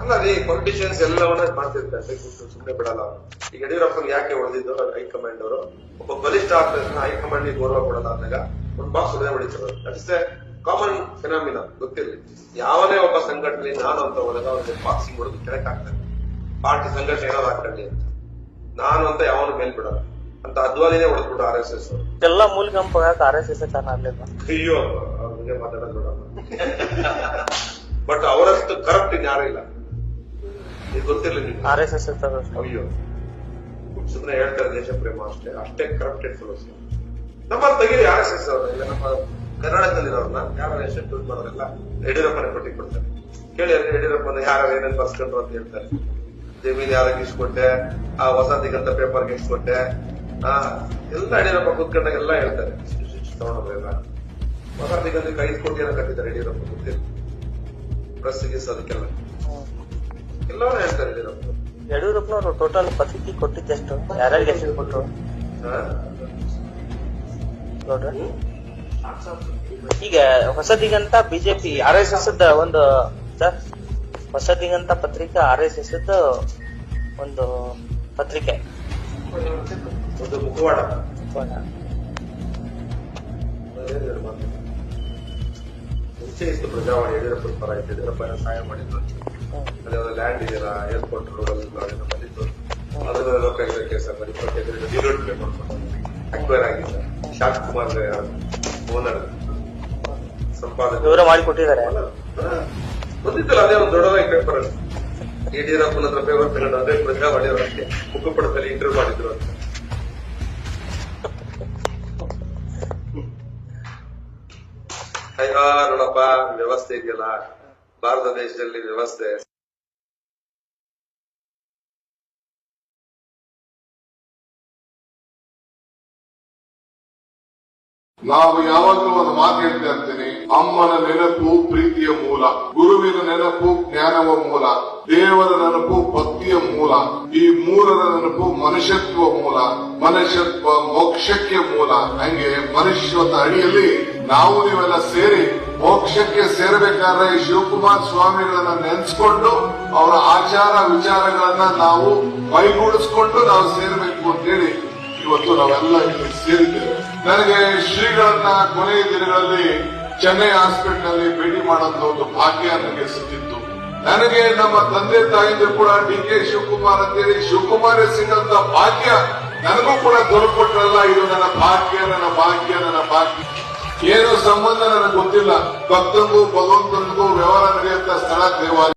ಅಲ್ಲ ರೀ ಪೊಲಿಟಿಷಿಯನ್ಸ್ ಎಲ್ಲವನ್ನ ಮಾಡ್ತಿರ್ತಾರೆ. ಸುಮ್ಮನೆ ಬಿಡಲ್ಲ ಅವರು. ಈಗ ಯಡಿಯೂರಪ್ಪನ್ ಯಾಕೆ ಹೊಡೆದಿದ್ದು ಹೈಕಮಾಂಡ್ ಅವರು. ಒಬ್ಬ ಬಲಿಷ್ಠ ಆಗ್ತದೆ ಹೈಕಮಾಂಡ್ ಗೌರವ ಕೊಡಲ್ಲ ಅಂದಾಗ ಒಂದು ಬಾಕ್ಸ್ ಹೊಡೆದೇ ಹೊಡಿತಾರೆ. That is a common phenomena ಗೊತ್ತಿಲ್ಲ. ಯಾವನೇ ಒಬ್ಬ ಸಂಘಟನೆ ನಾನು ಅಂತ ಹೋದಾಗ ಅವ್ರಿಗೆ ಬಾಕ್ಸಿಂಗ್ ಹೊಡೆದು ಕೆಳಕ್ ಹಾಕ್ತಾರೆ. ಪಾರ್ಟಿ ಸಂಘಟನೆ ಏನಾದ್ರು ಹಾಕೊಳ್ಳಿ ಅಂತ. ನಾನು ಅಂತ ಯಾವನು ಮೇಲ್ ಬಿಡಲ್ಲ. ಅಂತ ಅದ್ವಾಲಿನೇ ಹೊಡೆದ್ಬಿಟ್ಟು ಆರ್ ಎಸ್ ಎಸ್ ಎಲ್ಲ ಮೂಲಕಂಪ ಯಾಕೆ ಆರ್ ಎಸ್ ಎಸ್ ಕಾರಣ ಆಗ್ಲಿಲ್ಲ. ಅಯ್ಯೋ ಅವ್ರಿಗೆ ಮಾತಾಡೋದು ಬಟ್ ಅವರಷ್ಟು ಕರಪ್ಟ್ ಇನ್ಯಾರೂ ಇಲ್ಲ. ಇದು ಗೊತ್ತಿರಲಿ ನಿಮ್ಗೆ. ಆರ್ ಎಸ್ ಎಸ್ ಅಯ್ಯೋ. ಸುಮ್ಮನೆ ಹೇಳ್ತಾರೆ ದೇಶ ಪ್ರೇಮ ಅಷ್ಟೇ. ಅಷ್ಟೇ ಕರಪ್ಟೆಡ್ ಫೆಲೋಸ್ ನಮ್ಮಲ್ಲಿ ತೆಗೀರಿ ಆರ್ ಎಸ್ ಎಸ್ ಅವರು. ಇಲ್ಲ ನಮ್ಮ ಕರ್ನಾಟಕದಲ್ಲಿರೋರ್ನ ಯಾರು ಎಷ್ಟು ದುಡ್ಡು ಮಾಡೋರೆಲ್ಲ ಯಡಿಯೂರಪ್ಪನೇ ಪಟ್ಟಿ ಕೊಡ್ತಾರೆ. ಕೇಳಿ ಯಡಿಯೂರಪ್ಪನ ಯಾರು ಏನೇನು ಬರ್ಸ್ಕೊಂಡ್ರು ಅಂತ ಹೇಳ್ತಾರೆ. ಜಮೀನ್ ಯಾರಿಗೆ ಇಸ್ಕೊಟ್ಟೆ ಆ ವಸತಿಗಂತ ಪೇಪರ್ಗೆ ಇಸ್ಕೊಟ್ಟೆ ಆ ಎಲ್ಲ ಯಡಿಯೂರಪ್ಪ ಕೂತ್ಕೊಂಡಾಗ ಎಲ್ಲ ಹೇಳ್ತಾರೆ. ತಗೊಂಡ್ರೆಲ್ಲ ವಸತಿಗಂತ ಐದು ಕೋಟಿ ಏನೋ ಕಟ್ಟಿದ್ದಾರೆ ಯಡಿಯೂರಪ್ಪ ಗೊತ್ತಿಲ್ಲ. ಪ್ರೆಸ್ ಗಿಸ್ ಅದಕ್ಕೆಲ್ಲ ಎಲ್ಲವೂ ಹೇಳ್ತಾರೆ ಯಡಿಯೂರಪ್ಪ ಯಡಿಯೂರಪ್ಪನವರು ಟೋಟಲ್ ಪತ್ರಿಕೆ ಕೊಟ್ಟಿದ್ದೆಷ್ಟು ಯಾರ್ಯಾರಿಗೆ ಎಷ್ಟು ಕೊಟ್ರು ಹಾ? ನೋಡ್ರಿ. ಈಗ Hosadiganta BJP R S S ಒಂದು ಸರ್ ಹೊಸದಿಗಂತ ಪತ್ರಿಕೆ ಆರ್ ಎಸ್ ಎಸ್ ಒಂದು ಪತ್ರಿಕೆ. ಒಂದು ಮುಖವಾಡ? ಮುಂಚೆ ಇತ್ತು ಪ್ರಜಾವಾಣಿ ಯಡಿಯೂರಪ್ಪನ ಪರ ಯಡಿಯೂರಪ್ಪ ಸಹಾಯ ಮಾಡಿದ್ರು ಅಲ್ಲಿ ಅವರ ಲ್ಯಾಂಡ್ ಇದೆಯಲ್ಲ ಏರ್ಪೋರ್ಟ್ ರೋಡ್ ಅಲ್ಲಿ ಬಂದಿತ್ತು ಅದ್ರ ಲೋಕಾಯುಕ್ತ ಕೇಸ ಬರೀ ಇಪ್ಪತ್ತೈದು ಜೀರೋ ಪೇ ಮಾಡ್ಕೊಂಡು ಅಕ್ವೈರ್ ಆಗಿಲ್ಲ ಶಾಂತ್ ಕುಮಾರ್ ಓನರ್ ಸಂಪಾದಕ. ವಿವರ ಮಾಡಿ ಕೊಟ್ಟಿದ್ದಾರೆ. ಬಂದಿತ್ತಲ್ಲ ಅದೇ ಒಂದು ದೊಡ್ಡದಾಗಿ ಪೇಪರ್ ಅಲ್ಲಿ. ಯಡಿಯೂರಪ್ಪನ ಹತ್ರ ಪೇಪರ್ ತಗೊಂಡು ಅದೇ ಪ್ರಜಾವಾಣಿ ಅವರಷ್ಟೇ ಮುಖಪಡದಲ್ಲಿ ಇಂಟರ್ವ್ಯೂ ಮಾಡಿದ್ರು ಅಂತ. ಅಯ್ಯೋ ನೋಡಪ್ಪ ವ್ಯವಸ್ಥೆ ಇದೆಯಲ್ಲ. ಭಾರತ ದೇಶದಲ್ಲಿ ವ್ಯವಸ್ಥೆ ನಾವು ಯಾವಾಗಲೂ ಒಂದು ಮಾತು ಹೇಳ್ತಾ ಇರ್ತೀನಿ. ಅಮ್ಮನ ನೆನಪು ಪ್ರೀತಿಯ ಮೂಲ, ಗುರುವಿನ ನೆನಪು ಜ್ಞಾನವ ಮೂಲ, ದೇವರ ನೆನಪು ಭಕ್ತಿಯ ಮೂಲ, ಈ ಮೂರರ ನೆನಪು ಮನುಷ್ಯತ್ವ ಮೂಲ, ಮನುಷ್ಯತ್ವ ಮೋಕ್ಷಕ್ಕೆ ಮೂಲ. ಹಂಗೆ ಮನುಷ್ಯತ್ವ ಅಡಿಯಲ್ಲಿ ನಾವು ನೀವೆಲ್ಲ ಸೇರಿ ಮೋಕ್ಷಕ್ಕೆ ಸೇರಬೇಕಾದ್ರೆ ಶಿವಕುಮಾರ್ ಸ್ವಾಮಿಗಳನ್ನ ನೆನೆಸ್ಕೊಂಡು ಅವರ ಆಚಾರ ವಿಚಾರಗಳನ್ನ ನಾವು ಮೈಗೂಡಿಸ್ಕೊಂಡು ನಾವು ಸೇರಬೇಕು ಅಂತೇಳಿ ಇವತ್ತು ನಾವೆಲ್ಲ ಇಲ್ಲಿ ಸೇರಿದ್ದೇವೆ. ನನಗೆ ಶ್ರೀಗಳನ್ನ ಕೊನೆಯ ದಿನಗಳಲ್ಲಿ ಚೆನ್ನೈ ಹಾಸ್ಪಿಟಲ್ ಭೇಟಿ ಮಾಡೋಂತ ಒಂದು ಭಾಗ್ಯ ನನಗೆ ಸಿಕ್ಕಿತ್ತು. ನನಗೆ ನಮ್ಮ ತಂದೆ ತಾಯಿಂದ್ರು ಕೂಡ ಡಿ ಕೆ ಶಿವಕುಮಾರ್ ಅಂತೇಳಿ ಶಿವಕುಮಾರ್ ಸಿಗಂತ ಭಾಗ್ಯ ನನಗೂ ಕೂಡ ದೊರಕೊಟ್ರಲ್ಲ ಇದು ನನ್ನ ಭಾಗ್ಯ ನನ್ನ ಭಾಗ್ಯ ನನ್ನ ಭಾಗ್ಯ. ಏನು ಸಂಬಂಧ ನನಗೆ ಗೊತ್ತಿಲ್ಲ. ಭಕ್ತನಿಗೂ ಭಗವಂತನಿಗೂ ವ್ಯವಹಾರ ನಡೆಯುವಂತ ಸ್ಥಳ ದೇವಾಲಯ.